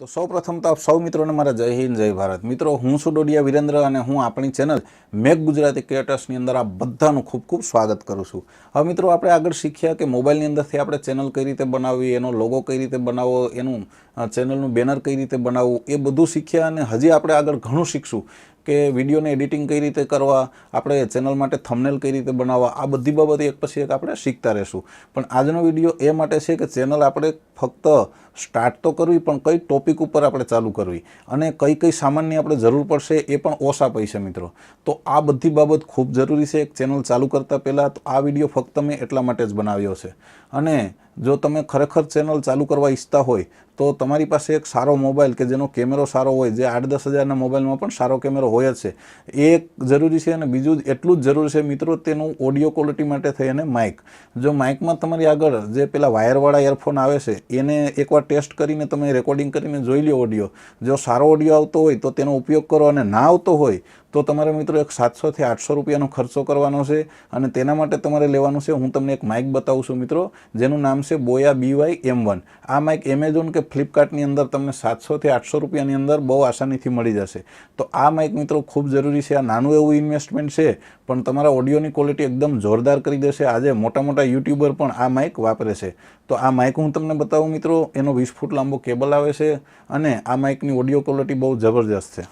તો સૌ પ્રથમ તો આપ સૌ મિત્રોને મારા જય હિન્દ, જય ભારત. મિત્રો, હું છું ડોડિયા વિરેન્દ્ર અને હું આપણી ચેનલ મેક ગુજરાતી ક્રિએટર્સની અંદર આ બધાનું ખૂબ ખૂબ સ્વાગત કરું છું. હવે મિત્રો, આપણે આગળ શીખ્યા કે મોબાઈલની અંદરથી આપણે ચેનલ કઈ રીતે બનાવવી, એનો લોગો કઈ રીતે બનાવવો, એનું ચેનલનું બેનર કઈ રીતે બનાવવું, એ બધું શીખ્યા અને હજી આપણે આગળ ઘણું શીખશું. કે વિડીયોને એડિટિંગ કઈ રીતે કરવા, આપણે ચેનલ માટે થંબનેલ કઈ રીતે બનાવવા, આ બધી બાબત એક પછી એક આપણે શીખતા રહેશું. પણ આજનો વીડિયો એ માટે છે કે ચેનલ આપણે ફક્ત સ્ટાર્ટ તો કરવી, પણ કઈ ટોપિક ઉપર આપણે ચાલુ કરવી અને કઈ કઈ સામાનની આપણે જરૂર પડશે એ પણ ઓછા પૈસે, મિત્રો. તો આ બધી બાબત ખૂબ જરૂરી છે. એક ચેનલ ચાલુ કરતાં પહેલાં તો આ વીડિયો ફક્ત મેં એટલા માટે જ બનાવ્યો છે. અને જો તમે ખરેખર ચેનલ ચાલુ કરવા ઈચ્છતા હોય, તો તમારી પાસે એક સારો મોબાઈલ કે જેનો કેમેરો સારો હોય, જે આઠ દસ હજારના મોબાઈલમાં પણ સારો કેમેરો હોય જ છે, એ એક જરૂરી છે અને બીજું એટલું જ જરૂરી છે મિત્રો તેનું ઓડિયો ક્વોલિટી માટે થઈ અને માઇક. જો માઇકમાં તમારી આગળ જે પેલા વાયરવાળા એરફોન આવે છે, એને એકવાર ટેસ્ટ કરીને તમે રેકોર્ડિંગ કરીને જોઈ લો ઓડિયો. જો સારો ઓડિયો આવતો હોય, તો તેનો ઉપયોગ કરો અને ના આવતો હોય તો તમારે મિત્રો એક સાતસોથી આઠસો રૂપિયાનો ખર્ચો કરવાનો છે અને તેના માટે તમારે લેવાનું છે, હું તમને એક માઇક બતાવું છું મિત્રો, જેનું નામ છે Boya B Y M. One mic Amazon કે ફ્લિપકાર્ટની અંદર તમને સાતસોથી આઠસો રૂપિયાની અંદર બહુ આસાનીથી મળી જશે. તો આ માઇક મિત્રો ખૂબ જરૂરી છે, આ નાનું એવું ઇન્વેસ્ટમેન્ટ છે, પણ તમારા ઓડિયોની ક્વોલિટી એકદમ જોરદાર કરી દેશે. આજે મોટા મોટા યુટ્યુબર પણ આ માઇક વાપરે છે. તો આ માઇક હું તમને બતાવું મિત્રો, એનો વીસ ફૂટ લાંબો કેબલ આવે છે અને આ માઇકની ઓડિયો ક્વોલિટી બહુ જબરજસ્ત છે.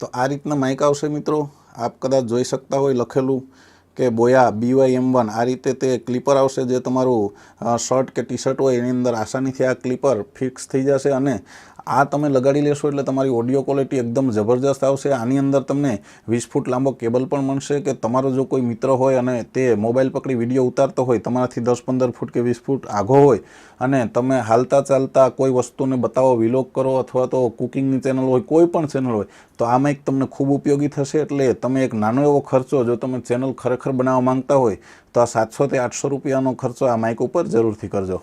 તો આ રીતના માઇક આવશે મિત્રો. આપ કદાચ જોઈ શકતા હોય લખેલું કે બોયા બીવાય એમ વન આ રીતે તે ક્લિપર આવશે જે તમારું શર્ટ કે ટી શર્ટ હોય એની અંદર આસાનીથી આ ક્લિપર ફિક્સ થઈ જશે અને આ તમે લગાડી લેશો એટલે તમારી ઓડિયો ક્વોલિટી એકદમ જબરજસ્ત આવશે. આની અંદર તમને વીસ ફૂટ લાંબો કેબલ પણ મળશે કે તમારો જો કોઈ મિત્ર હોય અને તે મોબાઈલ પકડી વીડિયો ઉતારતો હોય, તમારાથી દસ પંદર ફૂટ કે વીસ ફૂટ આઘો હોય અને તમે હાલતા ચાલતા કોઈ વસ્તુને બતાવો વિલોગ કરો અથવા તો કુકિંગની ચેનલ હોય, કોઈ પણ ચેનલ હોય, તો આ માઇક તમને ખૂબ ઉપયોગી થશે. એટલે તમે એક નાનો એવો ખર્ચો, જો તમે ચેનલ ખરેખર બનાવવા માંગતા હોય, તો આ સાતસોથી આઠસો રૂપિયાનો ખર્ચો આ માઇક ઉપર જરૂરથી કરજો.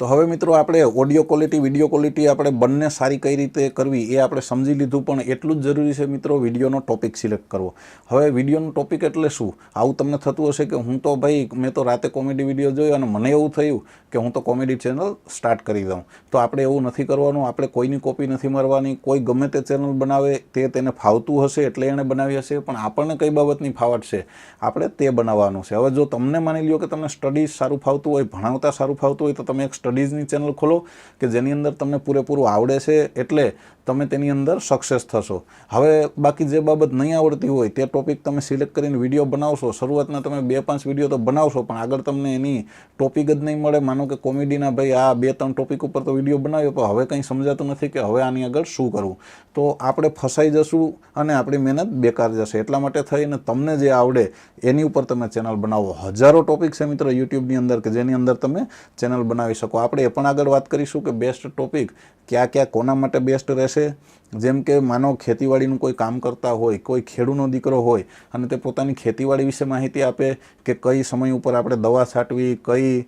તો હવે મિત્રો આપણે ઓડિયો ક્વોલિટી વીડિયો ક્વોલિટી આપણે બંને સારી કઈ રીતે કરવી એ આપણે સમજી લીધું, પણ એટલું જ જરૂરી છે મિત્રો વિડીયોનો ટોપિક સિલેક્ટ કરવો. હવે વિડીયોનો ટોપિક એટલે શું? આવું તમને થતું હશે કે હું તો ભાઈ, મેં તો રાતે કોમેડી વીડિયો જોયો અને મને એવું થયું કે હું તો કોમેડી ચેનલ સ્ટાર્ટ કરી દઉં. તો આપણે એવું નથી કરવાનું, આપણે કોઈની કોપી નથી મારવાની, કોઈ ગમે તે ચેનલ બનાવે તે તેને ફાવતું હશે એટલે એણે બનાવી હશે, પણ આપણને કઈ બાબતની ફાવટ છે? આપણે તે બનાવવાનું છે. હવે જો તમને માની લ્યો કે તમને સ્ટડીઝ સારું ફાવતું હોય, ભણાવતા સારું ફાવતું હોય, તો તમે એક સ્ટડીઝની ચેનલ ખોલો કે જેની અંદર તમને પૂરેપૂરું આવડે છે એટલે તમે તેની અંદર સક્સેસ થશો. હવે બાકી જે બાબત નહીં આવડતી હોય તે ટોપિક તમે સિલેક્ટ કરીને વીડિયો બનાવશો. શરૂઆતના તમે બે પાંચ વીડિયો તો બનાવશો, પણ આગળ તમને એની ટોપિક જ નહીં મળે. માનો કે કોમેડીના ભાઈ આ બે ત્રણ ટોપિક ઉપર તો વીડિયો બનાવ્યો, પણ હવે કંઈ સમજાતું નથી કે હવે આની આગળ શું કરવું. તો આપણે ફસાઈ જશું અને આપણી મહેનત બેકાર જશે. એટલા માટે થઈને તમને જે આવડે એની ઉપર તમે ચેનલ બનાવો. હજારો ટોપિક છે મિત્રો યુટ્યુબની અંદર કે જેની અંદર તમે ચેનલ બનાવી શકો. આપણે એ પણ આગળ વાત કરીશું કે બેસ્ટ ટોપિક ક્યાં ક્યાં કોના માટે બેસ્ટ રહેશે જેમ કે માનો ખેતીવાડીનું કોઈ કામ કરતા હોય, કોઈ ખેડૂનો દીકરો હોય અને તે પોતાની ખેતીવાડી વિશે માહિતી આપે કે કઈ સમય ઉપર આપણે દવા છાંટવી, કઈ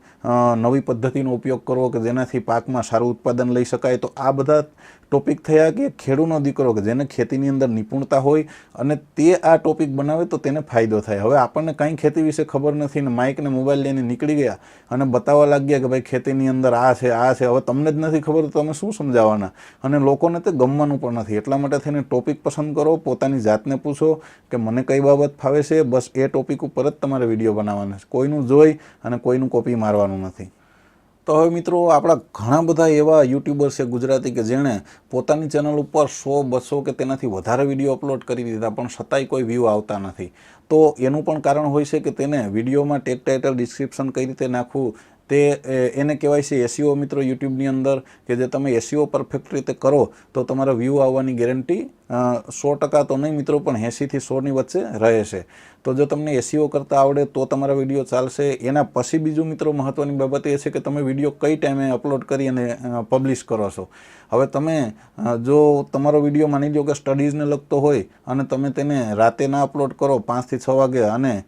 નવી પદ્ધતિનો ઉપયોગ કરવો કે જેનાથી પાકમાં સારું ઉત્પાદન લઈ શકાય, તો આ બધા ટોપિક થયા કે ખેડૂનો દીકરો કે જેને ખેતીની અંદર નિપુણતા હોય અને તે આ ટોપિક બનાવે તો તેને ફાયદો થાય. હવે આપણને કાંઈ ખેતી વિશે ખબર નથી ને માઇક ને મોબાઈલ લઈને નીકળી ગયા અને બતાવવા લાગ્યા કે ભાઈ ખેતીની અંદર આ છે આ છે. હવે તમને જ નથી ખબર તો તમે શું સમજાવવાના? અને લોકોને તે ગમવાનું પણ નથી. એટલા માટે થઈને ટોપિક પસંદ કરો, પોતાની જાતને પૂછો કે મને કઈ બાબત ફાવે છે, બસ એ ટોપિક ઉપર જ તમારે વીડિયો બનાવવાના છે. કોઈનું જોઈ અને કોઈનું કોપી મારવાનું નથી. તો હવે મિત્રો, આપણા ઘણા બધા એવા યુટ્યુબર્સ છે ગુજરાતી કે જેણે પોતાની ચેનલ ઉપર સો, બસો કે તેનાથી વધારે વીડિયો અપલોડ કરી દીધા પણ છતાંય કોઈ વ્યૂ આવતા નથી. તો એનું પણ કારણ હોય છે કે તેને વિડીયોમાં ટેગ ટાઇટલ ડિસ્ક્રિપ્શન કઈ રીતે નાખવું તે એને કહેવાય છે એસીઓ મિત્રો યુટ્યુબની અંદર કે જે તમે એસીઓ પરફેક્ટ રીતે કરો, તો તમારા વ્યૂ આવવાની ગેરંટી સો ટકા તો નહીં મિત્રો, પણ એંસીથી સોની વચ્ચે રહે છે. તો જો તમને એસીઓ કરતાં આવડે તો તમારા વીડિયો ચાલશે. એના પછી બીજું મિત્રો મહત્ત્વની બાબત એ છે કે તમે વીડિયો કઈ ટાઈમે અપલોડ કરી અને પબ્લિશ કરો છો. હવે તમે જો તમારો વીડિયો માની લો કે સ્ટડીઝને લગતો હોય અને તમે તેને રાતે ના અપલોડ કરો, પાંચથી છ વાગે, અને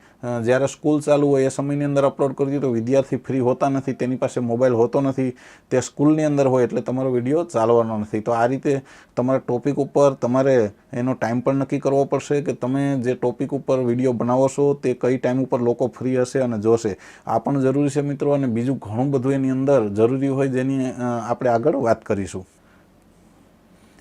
જ્યારે સ્કૂલ ચાલુ હોય એ સમયની અંદર અપલોડ કરી તો વિદ્યાર્થી ફ્રી હોતા નથી, તેની પાસે મોબાઈલ હોતો નથી, તે સ્કૂલની અંદર હોય એટલે તમારો વીડિયો ચાલવાનો નથી. તો આ રીતે તમારા ટોપિક ઉપર તમારે આપણે એનો ટાઈમ પણ નક્કી કરવો પડશે કે તમે જે ટોપિક ઉપર વીડિયો બનાવો તે કઈ ટાઈમ ઉપર લોકો ફ્રી હશે અને જોશે. આ પણ જરૂરી છે મિત્રો, અને બીજું ઘણું બધું એની અંદર જરૂરી હોય જેની આપણે આગળ વાત કરીશું.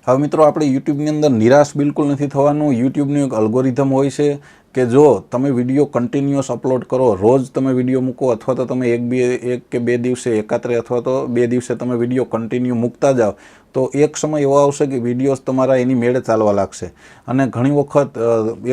હવે મિત્રો, આપણે યુટ્યુબની અંદર નિરાશ બિલકુલ નથી થવાનું. યુટ્યુબનું એક અલ્ગોરિધમ હોય છે કે જો તમે વીડિયો કન્ટિન્યુઅસ અપલોડ કરો, રોજ તમે વીડિયો મૂકો, અથવા તો તમે એક બે, એક કે બે દિવસે એકાત્રે, અથવા તો બે દિવસે તમે વીડિયો કન્ટિન્યુ મૂકતા જાઓ તો એક સમય એવો આવશે કે વિડીયોઝ તમારા એની મેળે ચાલવા લાગશે. અને ઘણી વખત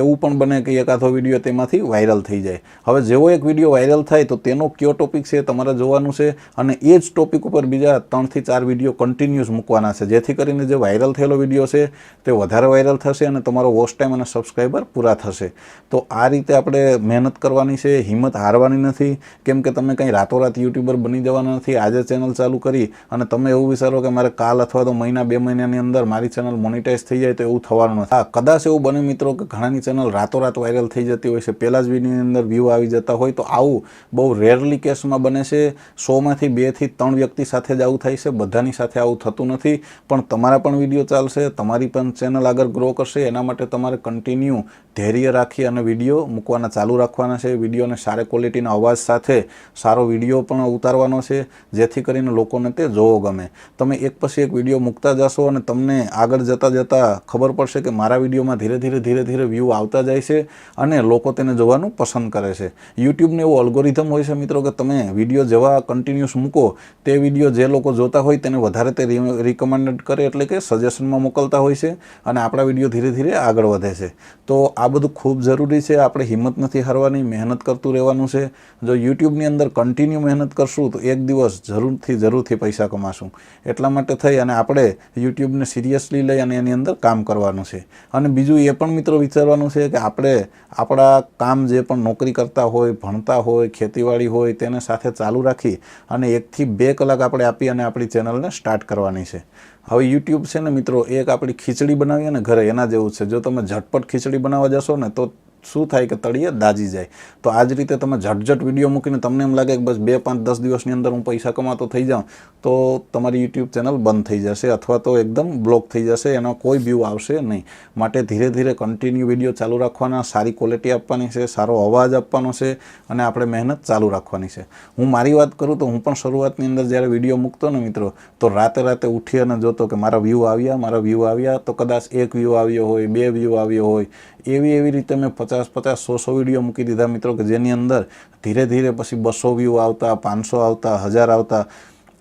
એવું પણ બને કે એકાદો વીડિયો તેમાંથી વાયરલ થઈ જાય. હવે જેવો એક વીડિયો વાયરલ થાય તો તેનો કયો ટોપિક છે તમારે જોવાનું છે અને એ જ ટોપિક ઉપર બીજા ત્રણથી ચાર વીડિયો કન્ટિન્યુઅસ મૂકવાના છે. જેથી કરીને જે વાયરલ થયેલો વીડિયો છે તે વધારે વાયરલ થશે અને તમારો વોચ ટાઈમ અને સબસ્ક્રાઈબર પૂરા થશે. તો આ રીતે આપણે મહેનત કરવાની છે, હિંમત હારવાની નથી. કેમ કે તમે કંઈ રાતોરાત યુટ્યુબર બની જવાના નથી, આજે ચેનલ ચાલુ કરી અને તમે એવું વિચારો કે મારે કાલ અથવા તો મહિના બે મહિનાની અંદર મારી ચેનલ મોનિટાઈઝ થઈ જાય તો એવું થવાનું નથી. હા, કદાચ એવું બને મિત્રો કે ઘણાની ચેનલ રાતોરાત વાયરલ થઈ જતી હોય છે. પહેલાં જ વિડીયોની અંદર વ્યૂ આવી જતા હોય તો આવું બહુ રેરલી કેસમાં બને છે. સોમાંથી બેથી ત્રણ વ્યક્તિ સાથે જ આવું થાય છે. બધાની સાથે આવું થતું નથી. પણ તમારા પણ વીડિયો ચાલશે, તમારી પણ ચેનલ આગળ ગ્રો કરશે. એના માટે તમારે કન્ટિન્યુ ધૈર્ય રાખી અને વીડિયો મૂકવાના, ચાલુ રાખવાના છે. વિડીયોને સારી ક્વોલિટીના અવાજ સાથે સારો વીડિયો પણ ઉતારવાનો છે. જેથી કરીને લોકોને તે જોવો ગમે. તમે એક પછી એક વીડિયો મૂકતા જશો અને તમને આગળ જતાં જતાં ખબર પડશે કે મારા વિડીયોમાં ધીરે ધીરે ધીરે ધીરે વ્યૂ આવતા જાય છે અને લોકો તેને જોવાનું પસંદ કરે છે. યુટ્યુબને એવો અલ્ગોરિધમ હોય છે મિત્રો કે તમે વીડિયો જેવા કન્ટિન્યુઅસ મૂકો, તે વીડિયો જે લોકો જોતા હોય તેને વધારે તે રિકમેન્ડેડ કરે એટલે કે સજેશનમાં મોકલતા હોય છે અને આપણા વીડિયો ધીરે ધીરે આગળ વધે છે. તો આ બધું ખૂબ જરૂરી છે, આપણે હિંમત નથી હારવાની, મહેનત કરતું રહેવાનું છે. જો યુટ્યુબની અંદર કન્ટિન્યુ મહેનત કરશું તો એક દિવસ જરૂરથી જરૂરથી પૈસા કમાશું. એટલા માટે થઈ અને આપણે યુટ્યુબને સિરિયસલી લઈ અને એની અંદર કામ કરવાનું છે. અને બીજું એ પણ મિત્રો વિચારવાનું છે કે આપણે આપણા કામ જે પણ નોકરી કરતા હોય, ભણતા હોય, ખેતીવાડી હોય તેને સાથે ચાલુ રાખી અને એકથી બે કલાક આપણે આપી અને આપણી ચેનલને સ્ટાર્ટ કરવાની છે. હવે યુટ્યુબ છે ને મિત્રો એક આપણી ખીચડી બનાવીએ ને ઘરે એના જેવું છે. જો તમે ઝટપટ ખીચડી બનાવવા જશો ને તો શું થાય કે તળિયે દાજી જાય. તો આ જ રીતે તમે ઝટઝટ વીડિયો મૂકીને તમને એમ લાગે કે બસ બે પાંચ દસ દિવસની અંદર હું પૈસા કમાતો થઈ જાઉં, તો તમારી યુટ્યુબ ચેનલ બંધ થઈ જશે અથવા તો એકદમ બ્લોક થઈ જશે, એનો કોઈ વ્યૂ આવશે નહીં. માટે ધીરે ધીરે કન્ટિન્યુ વીડિયો ચાલુ રાખવાના, સારી ક્વોલિટી આપવાની છે, સારો અવાજ આપવાનો છે અને આપણે મહેનત ચાલુ રાખવાની છે. હું મારી વાત કરું તો હું પણ શરૂઆતની અંદર જ્યારે વીડિયો મૂકતો ને મિત્રો, તો રાતે રાતે ઉઠી અને જોતો કે મારા વ્યૂ આવ્યા, મારા વ્યૂ આવ્યા, તો કદાચ એક વ્યૂ આવ્યો હોય, બે વ્યૂ આવ્યો હોય, એવી એવી રીતે મેં પચાસ પચાસ, સો સો વીડિયો મૂકી દીધા મિત્રો કે જેની અંદર ધીરે ધીરે પછી બસો વ્યૂ આવતા, પાંચસો આવતા, હજાર આવતા.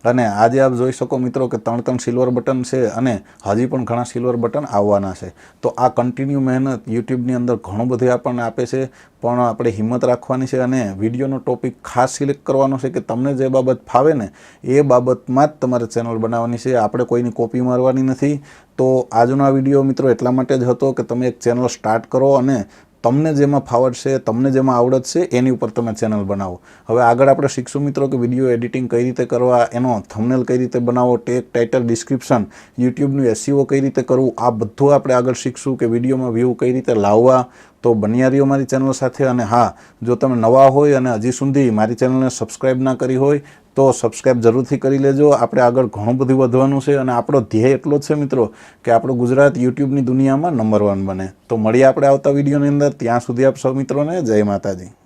અને આજે આપ જોઈ શકો મિત્રો કે ત્રણ ત્રણ સિલ્વર બટન છે અને હજી પણ ઘણા સિલ્વર બટન આવવાના છે. તો આ કન્ટિન્યુ મહેનત યુટ્યુબની અંદર ઘણું બધું આપણને આપે છે. પણ આપણે હિંમત રાખવાની છે અને વિડીયોનો ટોપિક ખાસ સિલેક્ટ કરવાનો છે કે તમને જે બાબત ફાવે ને એ બાબતમાં જ તમારે ચેનલ બનાવવાની છે. આપણે કોઈની કોપી મારવાની નથી. તો આજનો આ વીડિયો મિત્રો એટલા માટે જ હતો કે તમે એક ચેનલ સ્ટાર્ટ કરો અને તમને જેમાં ફાવડશે તમને જેમાં આવડત છે, એની ઉપર તમે ચેનલ બનાવો. હવે આગળ આપણે શીખશું મિત્રો કે વીડિયો એડિટિંગ કઈ રીતે કરવા, એનો થંબનેલ કઈ રીતે બનાવો ટેક ટાઇટલ ડિસ્ક્રિપ્શન યુટ્યુબનું એસસીઓ કઈ રીતે કરવું, આ બધું આપણે આગળ શીખશું કે વિડીયોમાં વ્યૂ કઈ રીતે લાવવા તો બનિયારીઓ મારી ચેનલ સાથે અને હા, જો તમે નવા હોય અને હજી સુધી મારી ચેનલને સબસ્ક્રાઈબ ના કરી હોય, તો સબસ્ક્રાઈબ જરૂરથી કરી લેજો. આપણે આગળ ઘણું બધું વધવાનું છે અને આપણો ધ્યેય એટલો જ છે મિત્રો કે આપણું ગુજરાત યુટ્યુબની દુનિયામાં નંબર વન બને. તો મળીએ આપણે આવતા વિડીયોની અંદર. ત્યાં સુધી આપ સૌ મિત્રોને જય માતાજી.